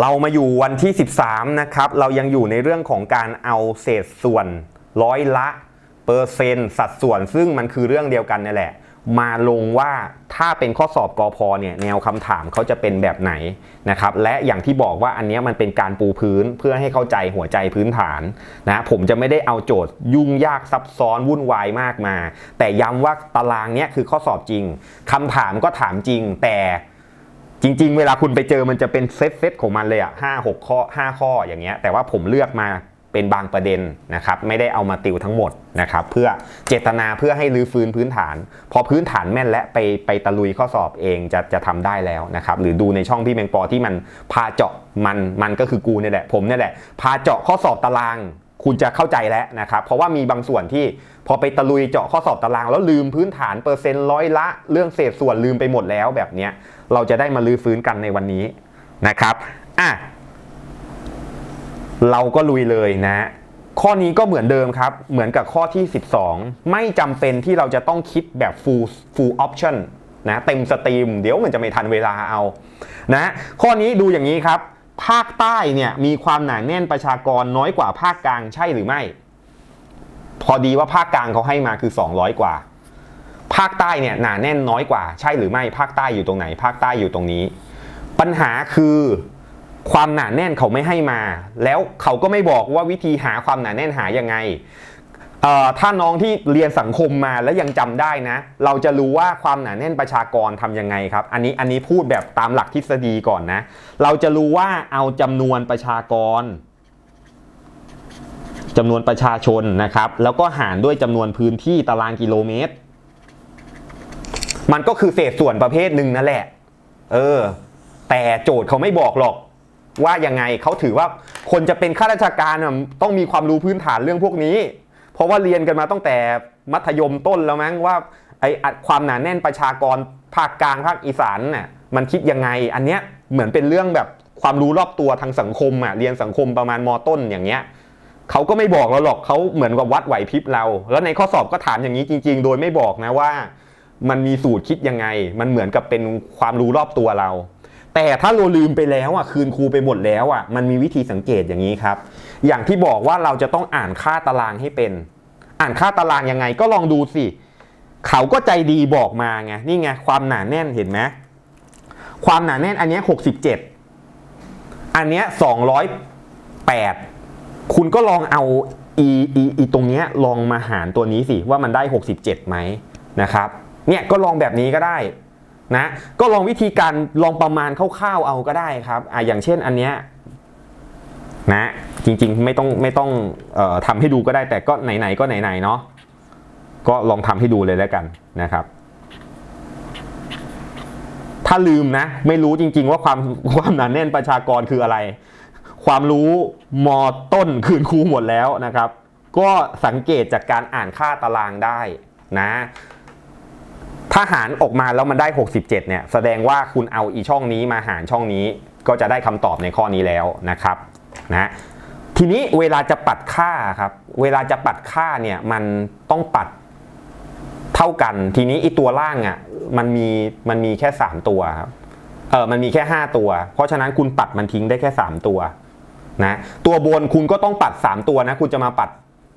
เรามาอยู่วันที่ 13 นะครับ เรายังอยู่ในเรื่องของการเอาเศษส่วนร้อยละ เปอร์เซ็นต์ สัดส่วน ซึ่งมันคือเรื่องเดียวกันนี่แหละ มาลงว่าถ้าเป็นข้อสอบกอพอเนี่ยแนวคำถามเขาจะเป็นแบบไหนนะครับ และอย่างที่บอกว่าอันนี้มันเป็นการปูพื้นเพื่อให้เข้าใจหัวใจพื้นฐานนะผมจะไม่ได้เอาโจทย์ยุ่งยากซับซ้อนวุ่นวายมากมา แต่ย้ำว่าตารางเนี้ยคือข้อสอบจริงคำถามก็ถามจริงแต่ จริง ๆ เวลาคุณไปเจอมันจะเป็นเซตเซตของมันเลยอะห้าหกข้อห้าข้ออย่างเงี้ย แต่ว่าผมเลือกมาเป็นบางประเด็นนะครับ ไม่ได้เอามาติวทั้งหมดนะครับ เพื่อเจตนาเพื่อให้รื้อฟื้นพื้นฐาน พอพื้นฐานแม่นและไปไปตะลุยข้อสอบเองจะจะทำได้แล้วนะครับ หรือดูในช่องพี่แมงปอที่มันพาเจาะมันมันก็คือกูเนี่ยแหละ ผมเนี่ยแหละ พาเจาะข้อสอบตาราง คุณจะเข้าใจแล้วนะครับ เพราะว่ามีบางส่วนที่พอไปตะลุยเจาะข้อสอบตาราง แล้วลืมพื้นฐานเปอร์เซ็นต์ร้อยละ เรื่องเศษส่วนลืมไปหมดแล้วแบบเนี้ย เราจะได้มาลื้อฟื้นกันในวันนี้นะครับอะเราก็ลุยเลยนะ ข้อนี้ก็เหมือนเดิมครับ เหมือนกับข้อที่ 12 ไม่จำเป็นที่เราจะต้องคิดแบบ full full option นะเต็มสตรีม เดี๋ยวมันจะไม่ทันเวลาเอานะข้อนี้ดูอย่างนี้ครับ ภาคใต้เนี่ยมีความหนาแน่นประชากรน้อยกว่าภาคกลางใช่หรือไม่ พอดีว่าภาคกลางเขาให้มาคือ 200 กว่า ภาคใต้เนี่ยหนาแน่นน้อยกว่า ใช่หรือไม่ภาคใต้อยู่ตรงไหน ภาคใต้อยู่ตรงนี้ ปัญหาคือความหนาแน่นเขาไม่ให้มา แล้วเขาก็ไม่บอกว่าวิธีหาความหนาแน่นหายังไงถ้าน้องที่เรียนสังคมมาแล้วยังจำได้นะ เราจะรู้ว่าความหนาแน่นประชากรทำยังไงครับ อันนี้อันนี้พูดแบบตามหลักทฤษฎีก่อนนะ เราจะรู้ว่าเอาจำนวนประชากรจำนวนประชาชนนะครับ แล้วก็หารด้วยจำนวนพื้นที่ตารางกิโลเมตร มันก็คือเศษส่วนประเภทหนึ่งนั่นแหละ เออ แต่โจทย์เขาไม่บอกหรอก ว่ายังไงเขาถือว่าคนจะเป็นข้าราชการต้องมีความรู้พื้นฐานเรื่องพวกนี้ เพราะว่าเรียนกันมาตั้งแต่มัธยมต้นแล้วมั้งว่าไอ้อัดความหนาแน่นประชากรภาคกลางภาคอีสานน่ะมันคิดยังไง อันเนี้ยเหมือนเป็นเรื่องแบบความรู้รอบตัวทางสังคมอะเรียนสังคมประมาณมต้นอย่างเงี้ยเขาก็ไม่บอกเราหรอกเขาเหมือนกับวัดไหวพริบเรา แล้วในข้อสอบก็ถามอย่างนี้จริง ๆ โดยไม่บอกนะว่า มันมีสูตรคิดยังไง มันเหมือนกับเป็นความรู้รอบตัวเรา แต่ถ้าเราลืมไปแล้วอะคืนครูไปหมดแล้วอะมันมีวิธีสังเกตอย่างนี้ครับ อย่างที่บอกว่าเราจะต้องอ่านค่าตารางให้เป็น อ่านค่าตารางยังไงก็ลองดูสิเขาก็ใจดีบอกมาไงนี่ไงความหนาแน่นเห็นไหมความหนาแน่นอันนี้ย67อันเนี้ย208คุณก็ลองเอาอีอีอีตรงเนี้ยลองมาหารตัวนี้สิว่ามันได้67ไหมนะครับ เนี่ยก็ลองแบบนี้ก็ได้นะก็ลองวิธีการลองประมาณคร่าวๆเอาก็ได้ครับอะอย่างเช่นอันเนี้ยนะจริงๆไม่ต้องไม่ต้องออทำให้ดูก็ได้แต่ก็ไหนๆก็ไหนๆเนาะก็ลองทำให้ดูเลยแล้วกันนะครับ ถ้าลืมนะ ไม่รู้จริง ๆ ว่าความความหนาแน่นประชากรคืออะไร ความรู้มอต้นคืนครูหมดแล้วนะครับ ก็สังเกตจากการอ่านค่าตารางได้นะ ถ้าหารออกมาแล้วมันได้ 67 เนี่ย แสดงว่าคุณเอาอีช่องนี้มาหารช่องนี้ ก็จะได้คำตอบในข้อนี้แล้วนะครับนะทีนี้เวลาจะปัดค่าครับ เวลาจะปัดค่าเนี่ยมันต้องปัดเท่ากัน ทีนี้อีตัวล่างอะมันมีมันมีแค่ 3 ตัวครับเออมันมีแค่ 5 ตัว เพราะฉะนั้นคุณปัดมันทิ้งได้แค่ 3 ตัวนะตัวบนคุณก็ต้องปัด 3 ตัวนะ คุณจะมาปัด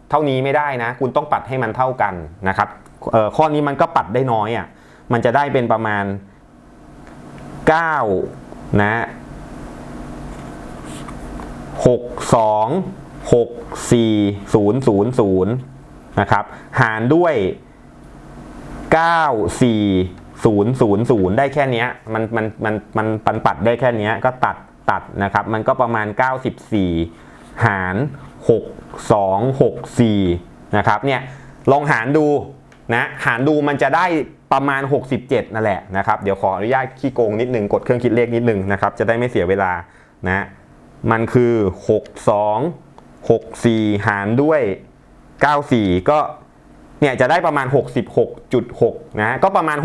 เท่านี้ไม่ได้นะ คุณต้องปัดให้มันเท่ากันนะครับ ข้อนี้มันก็ปัดได้น้อยอะมันจะได้เป็นประมาณ 9 นะหกสองหกสี่ศูนย์ศูนย์ศูนย์นะครับ หารด้วยเก้าสี่ศูนย์ศูนย์ศูนย์ได้แค่นี้มันมันมันมันปันปัดได้แค่นี้ก็ตัดตัดนะครับ มันก็ประมาณ 94 หาร 6 2 6 4 นะครับเนี่ยลองหารดู นะหารดูมันจะได้ประมาณ 67 นั่นแหละนะครับ เดี๋ยวขออนุญาตขี้โกงนิดนึง กดเครื่องคิดเลขนิดนึงนะครับ จะได้ไม่เสียเวลานะมันคือ 6 2 6 4 หารด้วย 94 ก็เนี่ยจะได้ประมาณ 66.6 นะก็ประมาณ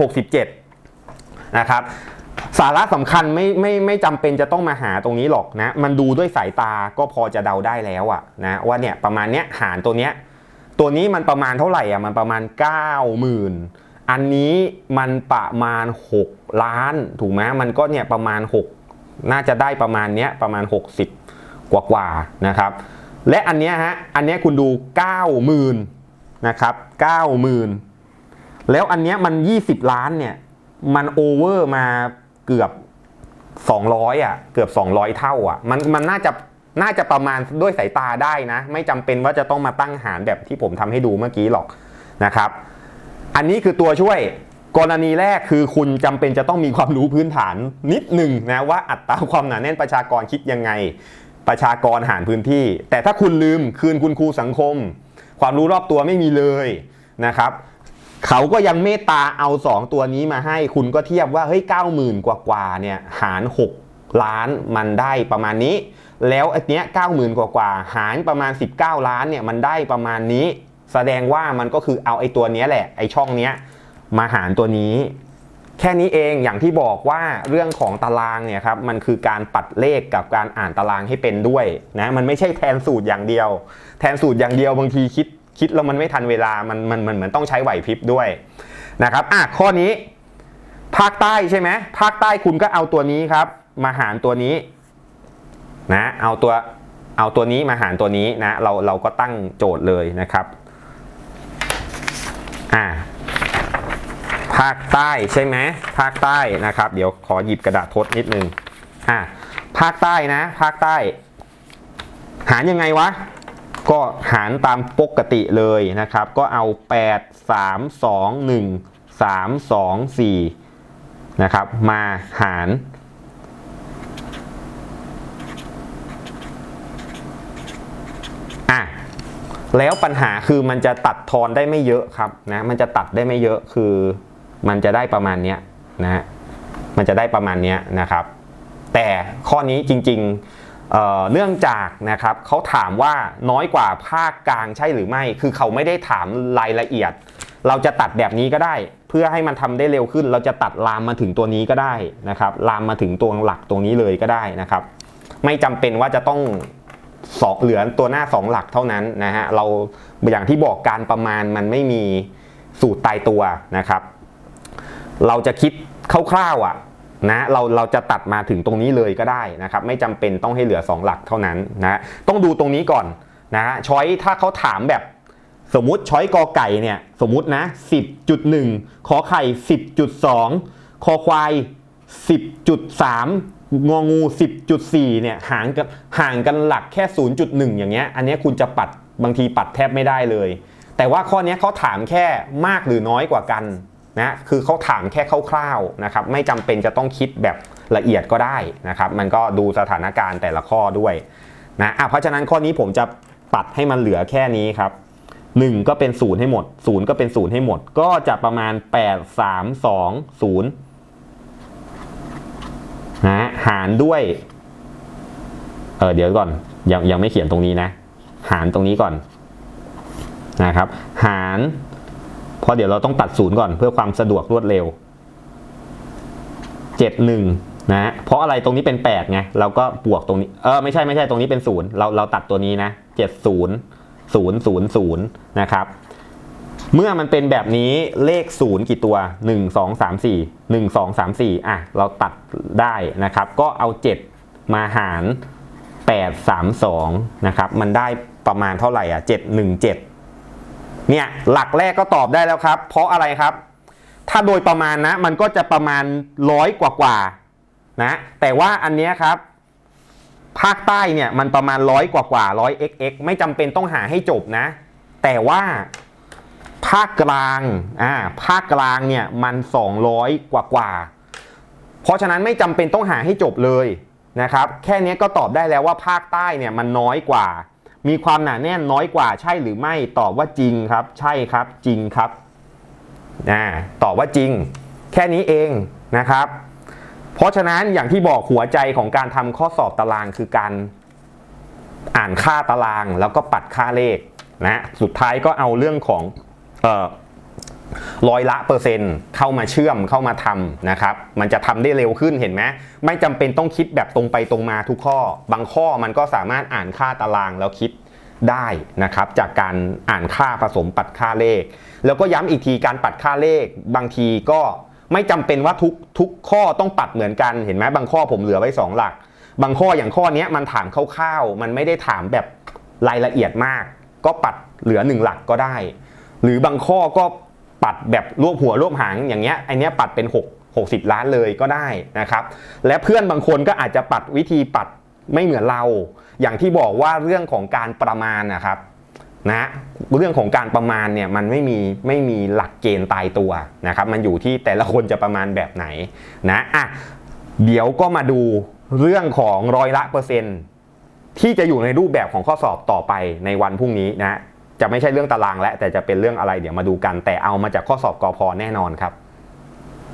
67 นะครับสาระสำคัญไม่ไม่ไม่จำเป็นจะต้องมาหาตรงนี้หรอกนะ มันดูด้วยสายตาก็พอจะเดาได้แล้วอะนะว่าเนี่ยประมาณเนี้ยหารตัวเนี้ย ตัวนี้มันประมาณเท่าไหร่อะมันประมาณ 90,000 อันนี้มันประมาณ 6 ล้าน ถูกไหมมันก็เนี่ยประมาณ 6 น่าจะได้ประมาณเนี้ยประมาณ 60 กว่ากว่าๆนะครับ และอันเนี้ยฮะอันเนี้ยคุณดู 90,000นะครับ90,000 แล้วอันเนี้ยมัน 20 ล้านเนี่ยมันโอเวอร์มาเกือบ 200อะเกือบ 200 เท่าอะมันมันน่าจะ น่าจะประมาณด้วยสายตาได้นะ ไม่จำเป็นว่าจะต้องมาตั้งหารแบบที่ผมทำให้ดูเมื่อกี้หรอกนะครับ อันนี้คือตัวช่วยกรณีแรกคือคุณจำเป็นจะต้องมีความรู้พื้นฐานนิดหนึ่งนะว่าอัตราความหนาแน่นประชากรคิดยังไง ประชากรหารพื้นที่ แต่ถ้าคุณลืมคืนคุณครูสังคม ความรู้รอบตัวไม่มีเลยนะครับเขาก็ยังเมตตาเอา 2 ตัวนี้มาให้คุณก็เทียบว่าเฮ้ย90,000กว่ากว่าๆเนี่ยหาร 6 ล้านมันได้ประมาณนี้ แล้วอันเนี้ย90,000กว่ากว่าๆหารประมาณ 19 ล้านเนี่ยมันได้ประมาณนี้ แสดงว่ามันก็คือเอาไอ้ตัวเนี้ยแหละไอ้ช่องเนี้ยมาหารตัวนี้ แค่นี้เองอย่างที่บอกว่าเรื่องของตารางเนี่ยครับมันคือการปัดเลขกับการอ่านตารางให้เป็นด้วยนะมันไม่ใช่แทนสูตรอย่างเดียว แทนสูตรอย่างเดียวบางทีคิดคิดแล้วมันไม่ทันเวลามันมันมันเหมือนต้องใช้ไหวพริบด้วยนะครับอะข้อนี้ ภาคใต้ใช่ไหมภาคใต้คุณก็เอาตัวนี้ครับ มาหารตัวนี้นะเอาตัวเอาตัวนี้มาหารตัวนี้นะเราเราก็ตั้งโจทย์เลยนะครับอ่าภาคใต้ใช่ไหมภาคใต้นะครับ เดี๋ยวขอหยิบกระดาษทดนิดนึงอะภาคใต้นะ ภาคใต้ หารยังไงวะ ก็หารตามปกติเลยนะครับ ก็เอา 8 3 2 1 3 2 4นะครับมาหาร อะ แล้วปัญหาคือมันจะตัดทอนได้ไม่เยอะครับนะมันจะตัดได้ไม่เยอะคือมันจะได้ประมาณเนี้ยนะฮะมันจะได้ประมาณเนี้ยนะครับ แต่ข้อนี้จริงๆเเนื่องจากนะครับเขาถามว่าน้อยกว่าภาคกลางใช่หรือไม่ คือเขาไม่ได้ถามรายละเอียด เราจะตัดแบบนี้ก็ได้ เพื่อให้มันทำได้เร็วขึ้น เราจะตัดลามมาถึงตัวนี้ก็ได้นะครับ ลามมาถึงตัวหลักตรงนี้เลยก็ได้นะครับ ไม่จำเป็นว่าจะต้อง สองเหลือตัวหน้า 2 หลักเท่านั้นนะฮะเราอย่างที่บอกการประมาณมันไม่มีสูตรตายตัวนะครับ เราจะคิดคร่าวๆอะนะเราเราจะตัดมาถึงตรงนี้เลยก็ได้นะครับ ไม่จำเป็นต้องให้เหลือ 2 หลักเท่านั้นนะต้องดูตรงนี้ก่อนนะช้อยถ้าเขาถามแบบสมมติช้อยกอไก่เนี่ยสมมตินะ 10.1 ขอไข่ 10.2 คอควาย 10.3 งองู 10.4 เนี่ยห่างกันห่างกันหลักแค่ 0.1 อย่างเงี้ย อันนี้คุณจะปัดบางทีปัดแทบไม่ได้เลย แต่ว่าข้อนี้เขาถามแค่มากหรือน้อยกว่ากันนะคือเขาถามแค่คร่าวๆนะครับไม่จำเป็นจะต้องคิดแบบละเอียดก็ได้นะครับ มันก็ดูสถานการณ์แต่ละข้อด้วยนะอะเพราะฉะนั้นข้อนี้ผมจะปัดให้มันเหลือแค่นี้ครับ 1 ก็เป็น 0 ให้หมด 0 ก็เป็น 0 ให้หมด ก็จะประมาณ 8 3 2 0 นะหารด้วยเออเดี๋ยวก่อนยังยังไม่เขียนตรงนี้นะ หารตรงนี้ก่อนนะครับ หารเพราะเดี๋ยวเราต้องตัดศูนย์ก่อนเพื่อความสะดวกรวดเร็วเจ็ดหนึ่งนะเพราะอะไรตรงนี้เป็นแปดไงเราก็บวกตรงนี้เออไม่ใช่ไม่ใช่ตรงนี้เป็นศูนย์เราเราตัดตัวนี้นะเจ็ดศูนย์ศูนย์ศูนย์ศูนย์นะครับ เมื่อมันเป็นแบบนี้เลขศูนย์กี่ตัว 1 2 3 4 1 2 3 4 อะ เราตัดได้นะครับ ก็เอา 7 มาหาร 8 3 2 นะครับ มันได้ประมาณเท่าไหร่อะ 7 1 7 เนี่ย หลักแรกก็ตอบได้แล้วครับ เพราะอะไรครับ ถ้าโดยประมาณนะ มันก็จะประมาณร้อยกว่ากว่าๆนะ แต่ว่าอันเนี้ยครับภาคใต้เนี่ยมันประมาณร้อยกว่ากว่าร้อย xx ไม่จำเป็นต้องหาให้จบนะ แต่ว่า ภาคกลางอ่าภาคกลางเนี่ยมัน 200 กว่ากว่า เพราะฉะนั้นไม่จำเป็นต้องหาให้จบเลยนะครับแค่นี้ก็ตอบได้แล้วว่าภาคใต้เนี่ยมันน้อยกว่า มีความหนาแน่นน้อยกว่าใช่หรือไม่ตอบว่าจริงครับ ใช่ครับจริงครับอ่าตอบว่าจริง แค่นี้เองนะครับ เพราะฉะนั้นอย่างที่บอกหัวใจของการทำข้อสอบตารางคือการอ่านค่าตารางแล้วก็ปัดค่าเลขนะสุดท้ายก็เอาเรื่องของ ร้อยละเปอร์เซ็นต์เข้ามาเชื่อมเข้ามาทำนะครับ มันจะทำได้เร็วขึ้นเห็นไหมไม่จำเป็นต้องคิดแบบตรงไปตรงมาทุกข้อ บางข้อมันก็สามารถอ่านค่าตารางแล้วคิดได้นะครับ จากการอ่านค่าผสมปัดค่าเลข แล้วก็ย้ำอีกทีการปัดค่าเลข บางทีก็ไม่จำเป็นว่าทุกทุกข้อต้องปัดเหมือนกันเห็นไหมบางข้อผมเหลือไว้สองหลัก บางข้ออย่างข้อนี้มันถามคร่าวๆมันไม่ได้ถามแบบรายละเอียดมาก ก็ปัดเหลือหนึ่งหลักก็ได้ หรือบางข้อก็ปัดแบบรวบหัวรวบหางอย่างเงี้ยไอเนี้ยปัดเป็น 6 60 ล้านเลยก็ได้นะครับ และเพื่อนบางคนก็อาจจะปัดวิธีปัดไม่เหมือนเรา อย่างที่บอกว่าเรื่องของการประมาณนะครับนะเรื่องของการประมาณเนี่ยมันไม่มีไม่มีหลักเกณฑ์ตายตัวนะครับมันอยู่ที่แต่ละคนจะประมาณแบบไหนนะอะเดี๋ยวก็มาดูเรื่องของร้อยละเปอร์เซ็นต์ที่จะอยู่ในรูปแบบของข้อสอบต่อไปในวันพรุ่งนี้นะ จะไม่ใช่เรื่องตารางแล้วแต่จะเป็นเรื่องอะไรเดี๋ยวมาดูกัน แต่เอามาจากข้อสอบกอพอแน่นอนครับ